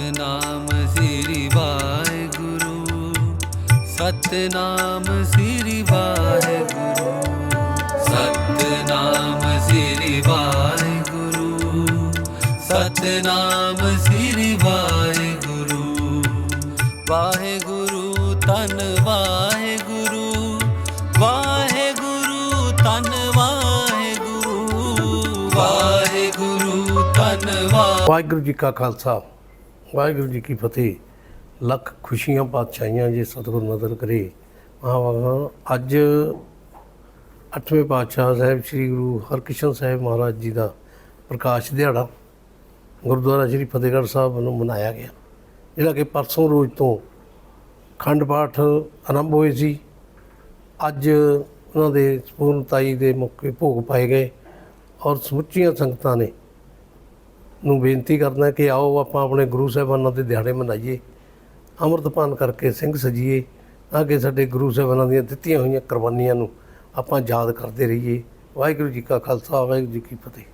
ਸਤਨਾਮ ਸ੍ਰੀ ਵਾਹਿਗੁਰੂ, ਸਤਨਾਮ ਸ੍ਰੀ ਵਾਹਿਗੁਰੂ, ਸਤਨਾਮ ਸ੍ਰੀ ਵਾਹਿਗੁਰੂ, ਸਤਨਾਮ ਸ੍ਰੀ ਵਾਹਿਗੁਰੂ। ਵਾਹਿਗੁਰੂ ਤਨ ਵਾਹਿਗੁਰੂ ਵਾਹਿਗੁਰੂ ਤਨ ਵਾਹਿਗੁਰੂ ਵਾਹਿਗੁਰੂ ਤਨ ਵਾਹਿਗੁਰੂ ਵਾਹਿਗੁਰੂ ਜੀ ਕਾ ਖਾਲਸਾ। ਵਾਹਿਗੁਰੂ ਜੀ ਕੀ ਫਤਿਹ। ਲੱਖ ਖੁਸ਼ੀਆਂ ਪਾਤਸ਼ਾਹੀਆਂ ਜੇ ਸਤਿਗੁਰ ਨਜ਼ਰ ਕਰੇ। ਮਹਾਂਵਾਗਾ ਅੱਜ ਅੱਠਵੇਂ ਪਾਤਸ਼ਾਹ ਸਾਹਿਬ ਸ੍ਰੀ ਗੁਰੂ ਹਰਕ੍ਰਿਸ਼ਨ ਸਾਹਿਬ ਮਹਾਰਾਜ ਜੀ ਦਾ ਪ੍ਰਕਾਸ਼ ਦਿਹਾੜਾ ਗੁਰਦੁਆਰਾ ਸ੍ਰੀ ਫਤਿਹਗੜ੍ਹ ਸਾਹਿਬ ਵੱਲੋਂ ਮਨਾਇਆ ਗਿਆ। ਜਿਹੜਾ ਕਿ ਪਰਸੋਂ ਰੋਜ਼ ਤੋਂ ਖੰਡ ਪਾਠ ਆਰੰਭ ਹੋਏ ਸੀ। ਅੱਜ ਉਹਨਾਂ ਦੇ ਸਪੂਰਨਤਾਈ ਦੇ ਮੌਕੇ ਭੋਗ ਪਾਏ ਗਏ ਔਰ ਸਮੁੱਚੀਆਂ ਸੰਗਤਾਂ ਨੇ ਨੂੰ ਬੇਨਤੀ ਕਰਦਾ ਕਿ ਆਓ ਆਪਾਂ ਆਪਣੇ ਗੁਰੂ ਸਾਹਿਬਾਨਾਂ ਦੇ ਦਿਹਾੜੇ ਮਨਾਈਏ, ਅੰਮ੍ਰਿਤਪਾਨ ਕਰਕੇ ਸਿੰਘ ਸਜੀਏ, ਤਾਂ ਕਿ ਸਾਡੇ ਗੁਰੂ ਸਾਹਿਬਾਨਾਂ ਦੀਆਂ ਦਿੱਤੀਆਂ ਹੋਈਆਂ ਕੁਰਬਾਨੀਆਂ ਨੂੰ ਆਪਾਂ ਯਾਦ ਕਰਦੇ ਰਹੀਏ। ਵਾਹਿਗੁਰੂ ਜੀ ਕਾ ਖਾਲਸਾ, ਵਾਹਿਗੁਰੂ ਜੀ ਕੀ ਫਤਿਹ।